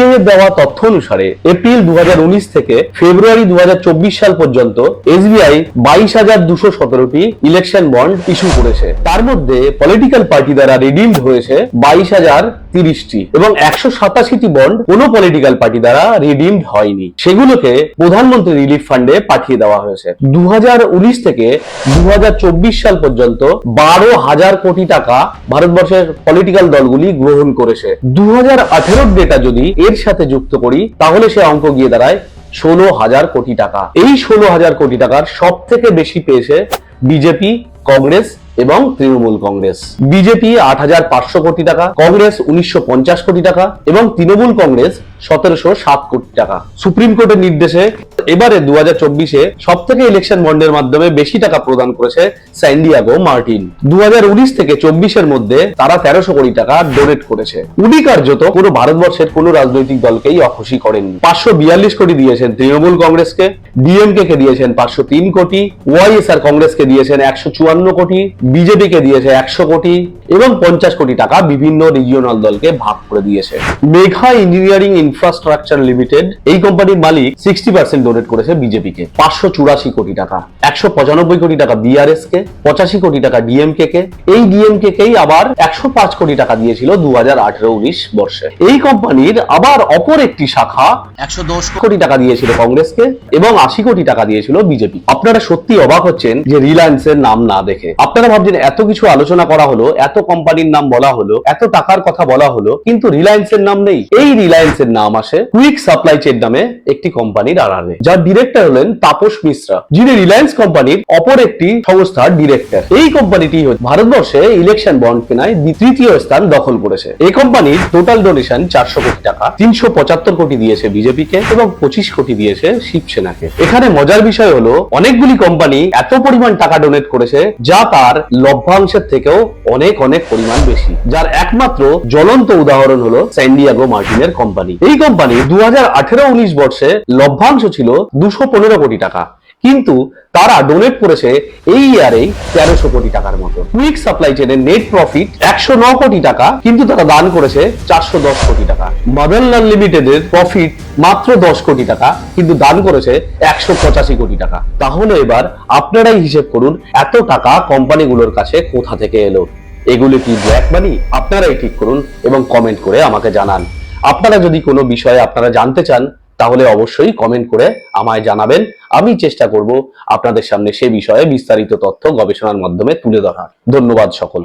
এর দেওয়া তথ্য অনুসারে, এপ্রিল দু হাজার উনিশ থেকে ফেব্রুয়ারি দু হাজার চব্বিশ সাল পর্যন্ত এসবিআই বাইশ হাজার দুশো সতেরোটি ইলেকশন বন্ড ইস্যু করেছে। তার মধ্যে পলিটিক্যাল পার্টি দ্বারা রিডিমড হয়েছে বাইশ হাজার তিরিশটি এবং একশো সাতাশিটি বন্ড কোনো পলিটিক্যাল পার্টি দ্বারা রিডিমড হয়নি। সেগুলোকে প্রধানমন্ত্রী রিলিফ ফান্ডে পাঠিয়ে দেওয়া হয়েছে। দু থেকে দু সাল পর্যন্ত বারো হাজার কোটি টাকা ভারতবর্ষের পলিটিক্যাল দলগুলি গ্রহণ করেছে। দু হাজার ডেটা যদি এর সাথে যুক্ত করি, তাহলে সে অঙ্ক গিয়ে দাঁড়ায় ষোলো হাজার কোটি টাকা। এই ষোলো হাজার কোটি টাকার সব থেকে বেশি পেয়েছে বিজেপি, কংগ্রেস এবং তৃণমূল কংগ্রেস। বিজেপি আট হাজার পাঁচশো কোটি টাকা, কংগ্রেস উনিশশো পঞ্চাশ কোটি টাকা এবং তৃণমূল কংগ্রেস সতেরোশো সাত কোটি টাকা। সুপ্রিম কোর্টের নির্দেশে এবারে দু হাজার চব্বিশে সব থেকে ইলেকশন বন্ডের মাধ্যমে বেশি টাকা প্রদান করেছে স্যান্ডিয়াগো মার্টিন দু হাজার উনিশ থেকে চব্বিশের মধ্যে তারা তেরোশো কোটি টাকা ডোনেট করেছে। উনি কার্যত পুরো ভারতবর্ষের কোনো রাজনৈতিক দলকেই অখুশি করেননি। পাঁচশো বিয়াল্লিশ কোটি দিয়েছেন তৃণমূল কংগ্রেসকে, ডিএমকে কে দিয়েছেন পাঁচশো তিন কোটি ওয়াইএসআর কংগ্রেসকে দিয়েছেন একশো চুয়ান্ন কোটি বিজেপি কে দিয়েছে একশো কোটি এবং পঞ্চাশ কোটি টাকা বিভিন্ন রিজিওনাল দলকে ভাগ করে দিয়েছে। মেঘা ইঞ্জিনিয়ারিং ইনফ্রাস্ট্রাকচার লিমিটেড এই কোম্পানির মালিক সিক্সটি পার্সেন্ট ডোনেট করেছে বিজেপিকে পাঁচশো চুরাশি কোটি টাকা একশো পঁচানব্বই কোটি টাকা বিআরএস কে পঁচাশি কোটি টাকা ডিএমকে কে এই ডিএমকে কেই আবার একশো পাঁচ কোটি টাকা দিয়েছিল দু হাজার আঠেরো উনিশ বর্ষে। এই কোম্পানির আবার অপর একটি শাখা একশো দশ কোটি টাকা দিয়েছিল কংগ্রেসকে এবং আশি কোটি টাকা দিয়েছিল বিজেপি আপনারা সত্যি অবাক হচ্ছেন যে রিলায়েন্সের নাম না দেখে। আপনারা ভাবছেন এত কিছু আলোচনা করা হলো এত কোম্পানির নাম বলা হলো, এত টাকার কথা বলা হলো, কিন্তু রিলায়েন্সের নাম নেই। এই রিলায়েন্সের নাম আসে কুইক সাপ্লাই চেন নামে একটি কোম্পানির আড়ালে যার ডিরেক্টর হলেন তাপস মিশ্রা, যিনি রিলায়েন্স কোম্পানির অপর একটি সংস্থার ডিরেক্টর এই কোম্পানিটি ভারতবর্ষে ইলেকশন বন্ড কেনায় তৃতীয় স্থান দখল করেছে। এই কোম্পানির টোটাল ডোনেশন চারশো কোটি টাকা, তিনশো পঁচাত্তর কোটি দিয়েছে বিজেপিকে এবং পঁচিশ কোটি দিয়েছে শিবসেনাকে এখানে মজার বিষয় হলো, অনেকগুলি কোম্পানি এত পরিমাণ টাকা ডোনেট করেছে, যা তার লভ্যাংশের থেকেও অনেক অনেক পরিমাণ বেশি। যার একমাত্র জ্বলন্ত উদাহরণ হলো স্যান্ডিয়াগো মার্টিনের কোম্পানি এই কোম্পানি দু হাজার আঠেরো উনিশ বর্ষে লভ্যাংশ ছিল দুশো কোটি টাকা। কিন্তু তারা ডোনেট করেছে এই ইয়ারে তেরোশো কোটি টাকার মতো। কুইক সাপ্লাই চেনের নেট প্রফিট একশো ন কোটি টাকা, কিন্তু তারা দান করেছে চারশো দশ কোটি টাকা। মাদারলাল লিমিটেডের প্রফিট মাত্র দশ কোটি টাকা, কিন্তু দান করেছে একশো পঁচাশি কোটি টাকা। তাহলে এবার আপনারাই হিসেব করুন, এত টাকা কোম্পানিগুলোর কাছে কোথা থেকে এলো? এগুলো কি ব্ল্যাক মানি আপনারাই ঠিক করুন এবং কমেন্ট করে আমাকে জানান। আপনারা যদি কোনো বিষয়ে আপনারা জানতে চান, তাহলে অবশ্যই কমেন্ট করে আমায় জানাবেন। আমি চেষ্টা করব আপনাদের সামনে সে বিষয়ে বিস্তারিত তথ্য গবেষণার মাধ্যমে তুলে ধরার। ধন্যবাদ সকল